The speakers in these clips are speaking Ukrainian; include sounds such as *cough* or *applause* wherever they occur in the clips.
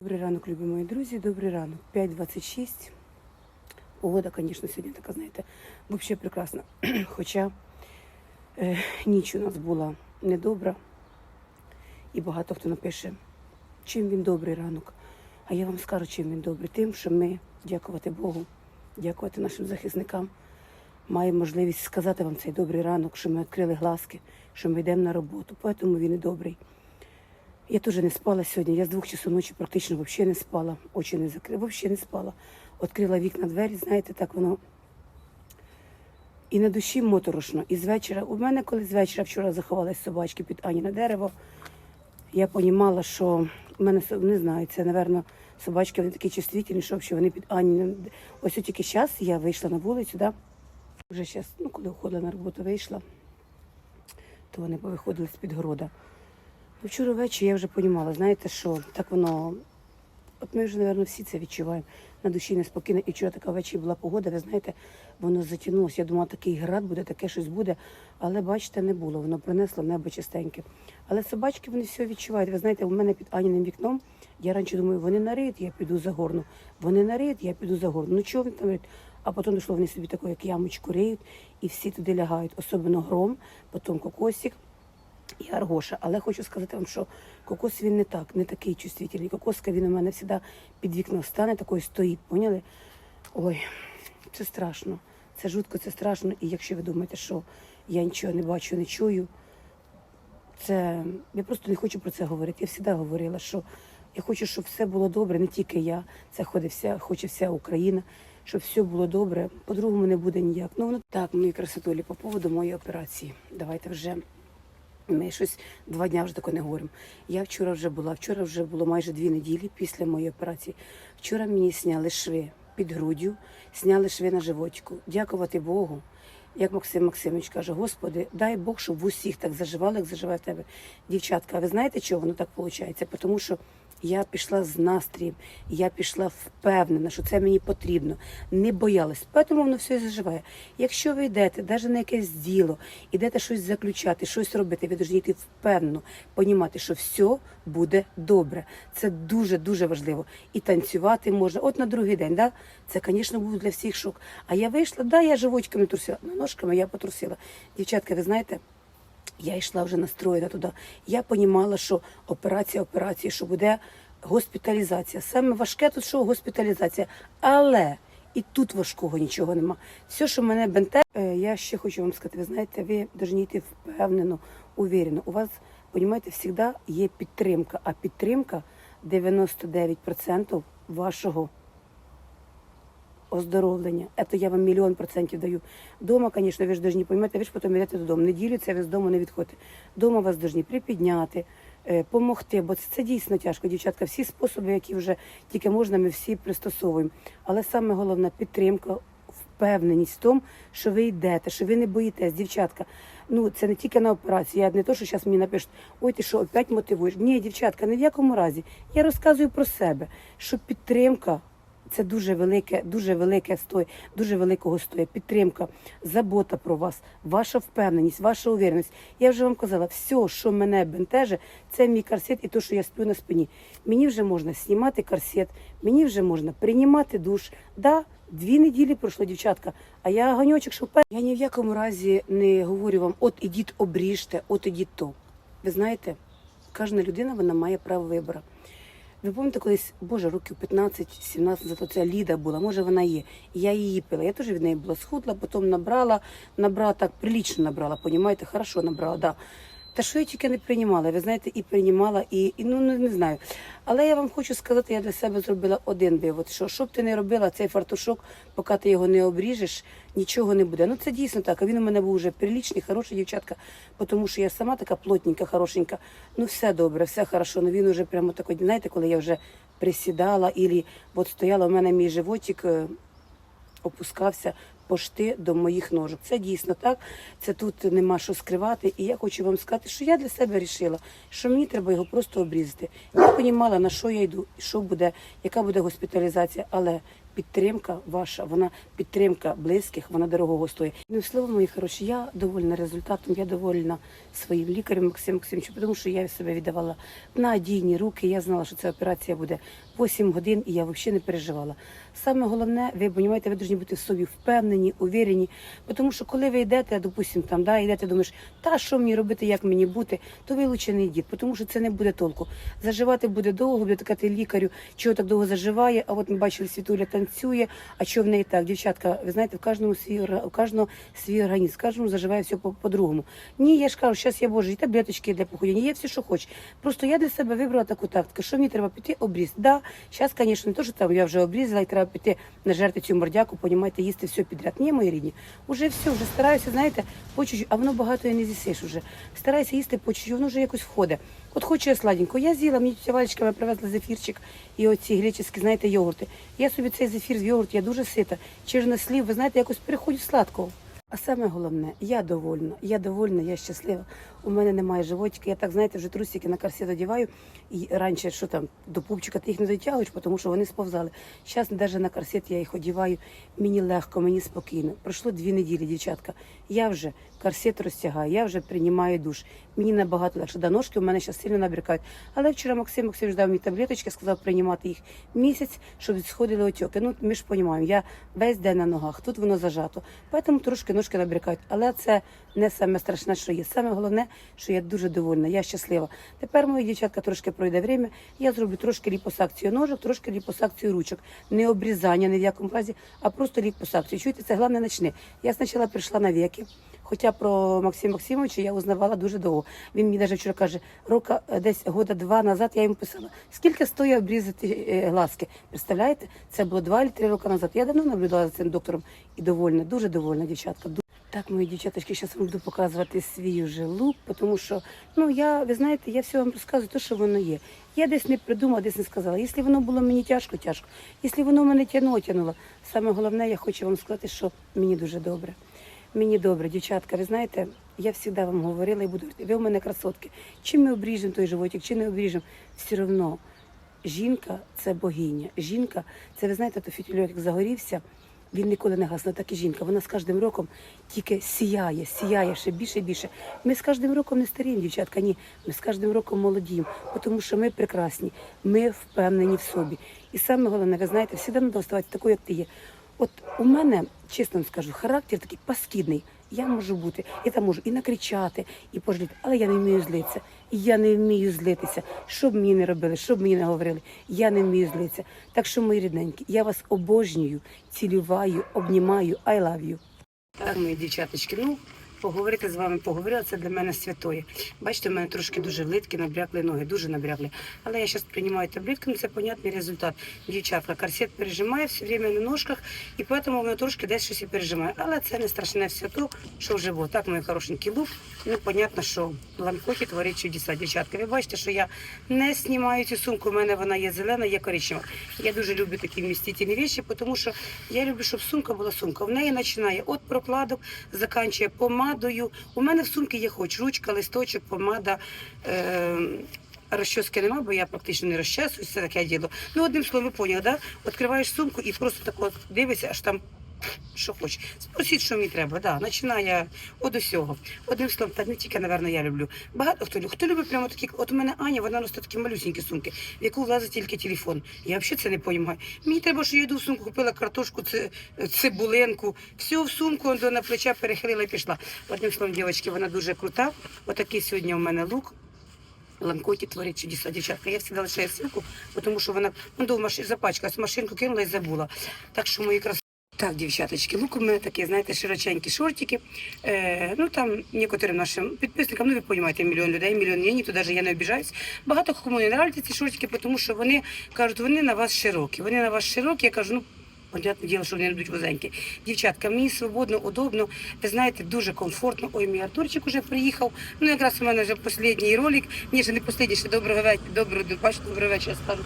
Добрий ранок, любі мої друзі, добрий ранок. 5.26. Погода, звісно, сьогодні така, знаєте, взагалі прекрасна. *clears throat* Хоча е, ніч у нас була недобра, і багато хто напише, чим він добрий ранок. А я вам скажу, чим він добрий. Тим, що ми, дякувати Богу, дякувати нашим захисникам, маємо можливість сказати вам цей добрий ранок, що ми відкрили глазки, що ми йдемо на роботу. Тому він і добрий. Я теж не спала сьогодні. Я з двох часов ночі практично взагалі не спала. Очі не закрила, взагалі не спала. Відкрила вікна двері, знаєте, так воно. І на душі моторошно. І з вечора, у мене коли з вечора вчора заховались собачки під Ані на дерево, я розуміла, що в мене не знаю, це, напевно, собачки вони такі чувствительні, що вони під Ані. Ось тільки зараз я вийшла на вулицю, да? вже зараз, ну коли уходила на роботу, вийшла, то вони повиходили з-під города. Вчора ввечері я вже розуміла, знаєте, що так воно. От ми вже, мабуть, всі це відчуваємо. На душі неспокійно. І вчора така ввечері була погода, ви знаєте, воно затягнулося. Я думала, такий град буде, таке щось буде. Але бачите, не було. Воно принесло небо чистеньке. Але собачки вони все відчувають. Ви знаєте, у мене під Аніним вікном. Я раніше думаю, вони нариють, я піду за горну. Вони нариють, я піду за горну. Ну чого він там риють? А потім дійшло, вони собі таку, як ямочку риють, і всі туди лягають. Особливо гром, потім кокосик і Аргоша. Але хочу сказати вам, що кокос він не так, не такий чувствительний. Кокоска він у мене завжди під вікном стане, такою стоїть, поняли? Ой, це страшно. Це жутко, це страшно. І якщо ви думаєте, що я нічого не бачу, не чую, це я просто не хочу про це говорити. Я завжди говорила, що я хочу, щоб все було добре, не тільки я, це ходить вся, хоче вся Україна, щоб все було добре. По-другому не буде ніяк. Ну воно так, мої красотулі, по поводу моєї операції. Давайте вже. Ми щось два дня вже таке не говоримо. Я вчора вже була, вчора вже було майже дві неділі після моєї операції. Вчора мені сняли шви під груддю, сняли шви на животику. Дякувати Богу. Як Максим Максимович каже, Господи, дай Бог, щоб в усіх так заживало, як заживає в тебе. Дівчатка, а ви знаєте, чого воно так виходить? Тому що я пішла з настроєм, я пішла впевнена, що це мені потрібно, не боялась. Тому воно все і заживає. Якщо ви йдете, навіть на якесь діло, йдете щось заключати, щось робити, ви повинні йти впевнено, понімати, що все буде добре. Це дуже дуже важливо. І танцювати можна. От на другий день, да? це, звісно, був для всіх шок. А я вийшла, да, я живочками трусила, ну, ножками я потрусила. Дівчатка, ви знаєте. Я йшла вже настроєна туди. Я розуміла, що операція операції, що буде госпіталізація. Саме важке тут що госпіталізація. Але і тут важкого нічого нема. Все, що мене бенте, Е, я ще хочу вам сказати, ви знаєте, ви повинні йти впевнено, уверено. У вас, розумієте, завжди є підтримка, а підтримка 99% вашого оздоровлення. Це я вам мільйон процентів даю. Дома, звісно, ви ж повинні розуміти, ви ж потім йдете додому. Неділю це ви з дому не відходите. Дома вас повинні припідняти, е, помогти, бо це, це дійсно тяжко, дівчатка. Всі способи, які вже тільки можна, ми всі пристосовуємо. Але саме головне підтримка, впевненість в тому, що ви йдете, що ви не боїтесь, дівчатка. Ну, це не тільки на операції. Я не то, що зараз мені напишуть, ой, ти що, опять мотивуєш. Ні, дівчатка, ні в якому разі. Я розказую про себе, що підтримка це дуже велике, дуже велике стой, дуже великого стоя. Підтримка, забота про вас, ваша впевненість, ваша увереність. Я вже вам казала, все, що мене бентеже, це мій корсет і те, що я сплю на спині. Мені вже можна знімати корсет, мені вже можна приймати душ. Да, дві неділі пройшло, дівчатка. А я ганьочок, що впер- Я ні в якому разі не говорю вам, от ідіть обріжте, от ідіть то. Ви знаєте, кожна людина вона має право вибору. Ви пам'ятаєте, колись, Боже, років 15-17, зато ця Ліда була, може вона є. Я її пила. Я теж від неї була схудла, потім набрала, набрала так, прилічно набрала, понімаєте, хорошо набрала, да. Та що я тільки не приймала, ви знаєте, і приймала, і, і ну не, знаю. Але я вам хочу сказати, я для себе зробила один вивод, що що б ти не робила, цей фартушок, поки ти його не обріжеш, нічого не буде. Ну це дійсно так. А він у мене був вже прилічний, хороший дівчатка, тому що я сама така плотненька, хорошенька. Ну все добре, все хорошо. Ну він уже прямо такий, знаєте, коли я вже присідала, і от стояла у мене мій животик. е, опускався пошти до моїх ножок. Це дійсно так. Це тут нема що скривати. І я хочу вам сказати, що я для себе вирішила, що мені треба його просто обрізати. Я розуміла, на що я йду, що буде, яка буде госпіталізація, але підтримка ваша, вона підтримка близьких, вона дорогого стоїть. Ну, слово мої хороші, я довольна результатом, я довольна своїм лікарем Максимом Максимовичем, тому що я себе віддавала в надійні руки. Я знала, що ця операція буде 8 годин, і я взагалі не переживала. Саме головне, ви розумієте, ви повинні бути в собі впевнені, уверені. Тому що коли ви йдете, допустим, там, да, йдете, думаєш, та що мені робити, як мені бути, то ви лучше йдіть, тому що це не буде толку. Заживати буде довго, буде казати лікарю, чого так довго заживає. А от ми бачили, світуля танцює, а що в неї так? Дівчатка, ви знаєте, в кожному свій у кожного свій організм, в кожному заживає все по- по-другому. Ні, я ж кажу, зараз я боже, і таблеточки для похудіння, є все, що хочеш. Просто я для себе вибрала таку тактику, що мені треба піти обріз. Да, зараз, звісно, не там я вже обрізала, і треба піти нажерти цю мордяку, понімаєте, їсти все підряд. Ні, мої рідні, уже все, вже стараюся, знаєте, по чуть-чуть, а воно багато і не з'їсиш уже. Стараюся їсти по чуть-чуть, воно вже якось входить. От хочу я сладенько, я з'їла, мені тетя Валечка привезла зефірчик і оці греческі, знаєте, йогурти. Я собі цей зефір з йогурт, я дуже сита. Чернослів, ви знаєте, якось переходю сладкого. А саме головне, я довольна, я довольна, я щаслива. У мене немає животика. Я так, знаєте, вже трусики на корсет одіваю. І раніше, що там, до пупчика ти їх не дотягуєш, тому що вони сповзали. Зараз навіть на корсет я їх одіваю. Мені легко, мені спокійно. Пройшло дві неділі, дівчатка. Я вже корсет розтягаю, я вже приймаю душ. Мені набагато легше. Да, ножки у мене зараз сильно набрякають. Але вчора Максим Максимович дав мені таблеточки, сказав приймати їх місяць, щоб сходили отеки. Ну, ми ж розуміємо, я весь день на ногах, тут воно зажато. Тому трошки ножки набрякають. Але це не саме страшне, що є. Саме головне, що я дуже довольна, я щаслива. Тепер мої дівчатка трошки пройде время. Я зроблю трошки ліпосакцію ножок, трошки ліпосакцію ручок. Не обрізання ні в якому разі, а просто ліпосакцію. Чуєте, це головне начни. Я спочатку прийшла на віки. Хоча про Максима Максимовича я узнавала дуже довго. Він мені навіть вчора каже, рока е, десь года два назад я йому писала, скільки стоїть обрізати е, глазки. Представляєте? Це було два чи три роки назад. Я давно наблюдала за цим доктором і довольна, дуже довольна дівчатка. Так, мої дівчаточки, зараз буду показувати свій вже лук, тому що, ну я, ви знаєте, я все вам розказую, те, що воно є. Я десь не придумала, десь не сказала. Якщо воно було мені тяжко, тяжко. Якщо воно мене тягнуло, тягнуло. Саме головне, я хочу вам сказати, що мені дуже добре. Мені добре, дівчатка, ви знаєте, я завжди вам говорила і буду ви у мене красотки. Чи ми обріжемо той животик, чи не обріжемо, все одно жінка це богиня. Жінка, це ви знаєте, то фітільок як загорівся, він ніколи не гасне, так і жінка. Вона з кожним роком тільки сіяє, сіяє ще більше і більше. Ми з кожним роком не старіємо, дівчатка, ні. Ми з кожним роком молодіємо, тому що ми прекрасні, ми впевнені в собі. І саме головне, ви знаєте, завжди треба ставати такою, як ти є. От у мене, чесно скажу, характер такий паскідний. Я можу бути, я там можу і накричати, і пожаліти, але я не вмію злитися. Я не вмію злитися. Що б мені не робили, що б мені не говорили, я не вмію злитися. Так що, мої рідненькі, я вас обожнюю, цілюваю, обнімаю. I love you. Так, мої дівчаточки, ну поговорити з вами поговорила, це для мене святоє. Бачите, в мене трошки дуже литки, набрякли ноги, дуже набрякли. Але я зараз приймаю таблетки, ну це понятний результат. Дівчатка, корсет пережимає все время на ножках, і тому воно трошки десь щось і пережимає. Але це не страшне все то, що вже було. Так, мої хорошенькі лук. Ну, понятно, що ланкоті творить чудеса. Дівчатка, ви бачите, що я не знімаю цю сумку. У мене вона є зелена, є коричнева. Я дуже люблю такі вмістительні речі, тому що я люблю, щоб сумка була сумка. В неї починає від прокладок, заканчує помадою. У мене в сумці є хоч ручка, листочок, помада. Е- Розчоски нема, бо я практично не розчесуюся, таке діло. Ну, одним словом, ви поняли, да? Відкриваєш сумку і просто так от дивишся, аж там що хочеш. Спросіть, що мені треба. Да, починає від усього. Одним словом, та не тільки, напевно, я люблю. Багато хто любить. Хто любить прямо такі, от у мене Аня, вона носить такі малюсінькі сумки, в яку влазить тільки телефон. Я взагалі це не розумію. Мені треба, що я йду в сумку, купила картошку, ци- цибулинку, все в сумку, до на плеча перехилила і пішла. Одним словом, дівчатки, вона дуже крута. Отакий сьогодні у мене лук. Ланкоті творить чудеса, дівчатка. Я завжди лишаю ссылку, тому що вона ну, до маш... запачкалась, машинку кинула і забула. Так що мої крас... Так, дівчаточки, лук у мене такі, знаєте, широченькі шортики. Е, ну там некоторим нашим підписникам, ну ви розумієте, мільйон людей, мільйон ні, то навіть я не обіжаюсь. Багато кому не нравляться ці шортики, тому що вони кажуть, вони на вас широкі. Вони на вас широкі, я кажу, ну. Понятне діло, що вони не вузенькі. Дівчатка, мені свободно, удобно. Ви знаєте, дуже комфортно. Ой, мій Артурчик уже приїхав. Ну, якраз у мене вже останній ролик. Ні, ще не останній, ще доброго вечора. Доброго, бачите, доброго вечора скажу.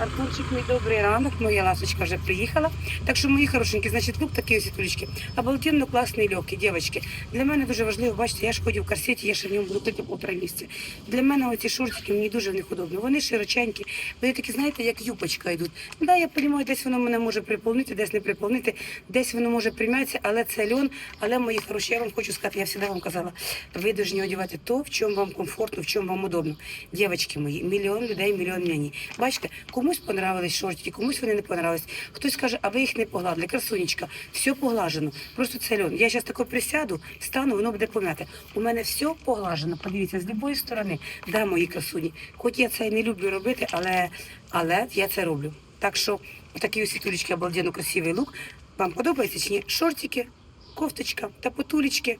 Артурчик, мій добрий ранок, моя ласочка вже приїхала. Так що, мої хорошенькі, значить, лук такий ось світулечки. Обалденно класний легкий, дівчатки. Для мене дуже важливо, бачите, я ж ходю в корсеті, я ще в ньому ходити півтора місяця. Для мене оці шортики, мені дуже в них удобно. Вони широченькі, вони такі, знаєте, як юбочка йдуть. Да, я розумію, десь воно мене може приповнити, десь не приповнити, десь воно може примятися, але це льон. Але мої хороші, я вам хочу сказати, я завжди вам казала, ви повинні одягати то, в чому вам комфортно, в чому вам удобно. Дівчатки мої, мільйон людей, мільйон мені. Бачите, кому Комусь понравились шортики, комусь вони не понравились. Хтось каже, а ви їх не погладили. Красунечка, все поглажено. Просто це льон. Я зараз тако присяду, стану, воно буде пом'яте. У мене все поглажено. Подивіться, з любої сторони, да, мої красуні. Хоч я це і не люблю робити, але, але я це роблю. Так що такий ось світулечки, обалденно красивий лук. Вам подобається чи ні? Шортики, кофточка та потулечки.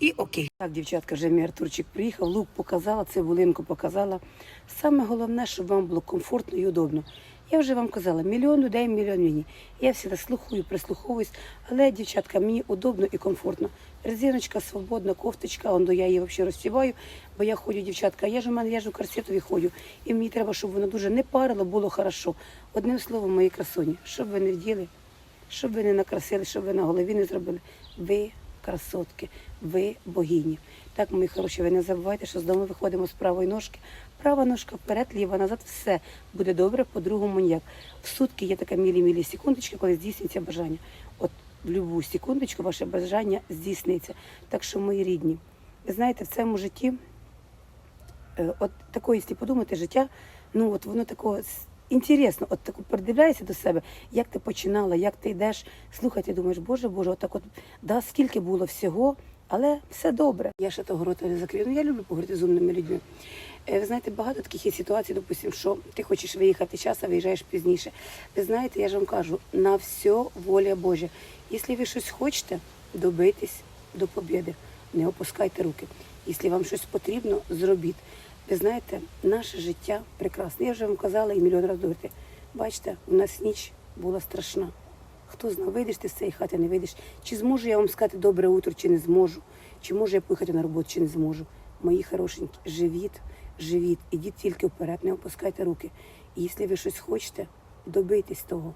І окей. Так, дівчатка, вже мій Артурчик приїхав, лук показала, цибулинку показала. Саме головне, щоб вам було комфортно і удобно. Я вже вам казала, мільйон людей, мільйон мені. Я завжди слухаю, прислуховуюсь, але, дівчатка, мені удобно і комфортно. Резиночка свободна, кофточка, он, я її взагалі розсіваю, бо я ходжу, дівчатка, я ж у мене я ж у корсетові ходжу. І мені треба, щоб воно дуже не парило, було хорошо. Одним словом, мої красуні, щоб ви не вділи, щоб ви не накрасили, щоб ви на голові не зробили. Ви красотки, ви богині. Так, мої хороші, ви не забувайте, що з дому виходимо з правої ножки. Права ножка вперед, ліва назад, все буде добре, по-другому ніяк. В сутки є така мілі-мілі секундочка, коли здійснюється бажання. От в будь-яку секундочку ваше бажання здійсниться. Так що, мої рідні, ви знаєте, в цьому житті Е, от такое, якщо подумати, життя, ну от воно такого інтересно, от таку придивляєшся до себе, як ти починала, як ти йдеш, слухай, ти думаєш, боже, боже, отак от, да, скільки було всього, але все добре. Я ще того рота не закрию. Ну, я люблю поговорити з умними людьми. Е, Ви знаєте, багато таких є ситуацій, допустимо, що ти хочеш виїхати час, а виїжджаєш пізніше. Ви знаєте, я ж вам кажу, на все воля Божа. Якщо ви щось хочете, добитись до побіди, не опускайте руки. Якщо вам щось потрібно, зробіть. Ви знаєте, наше життя прекрасне. Я вже вам казала і мільйон разів говорити. Бачите, у нас ніч була страшна. Хто знає, вийдеш ти з цієї хати, не вийдеш. Чи зможу я вам сказати добре утро, чи не зможу? Чи можу я поїхати на роботу, чи не зможу? Мої хорошенькі, живіть, живіть, ідіть тільки вперед, не опускайте руки. І якщо ви щось хочете, добийтесь того.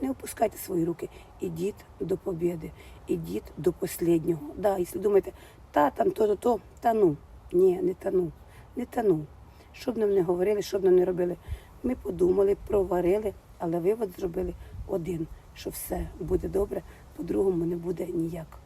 Не опускайте свої руки. Ідіть до побіди, ідіть до останнього. Да, якщо думаєте, та там то-то, то, та ну. Ні, не тану, не тану. Що б нам не говорили, що б нам не робили. Ми подумали, проварили, але вивод зробили один, що все буде добре, по-другому не буде ніяк.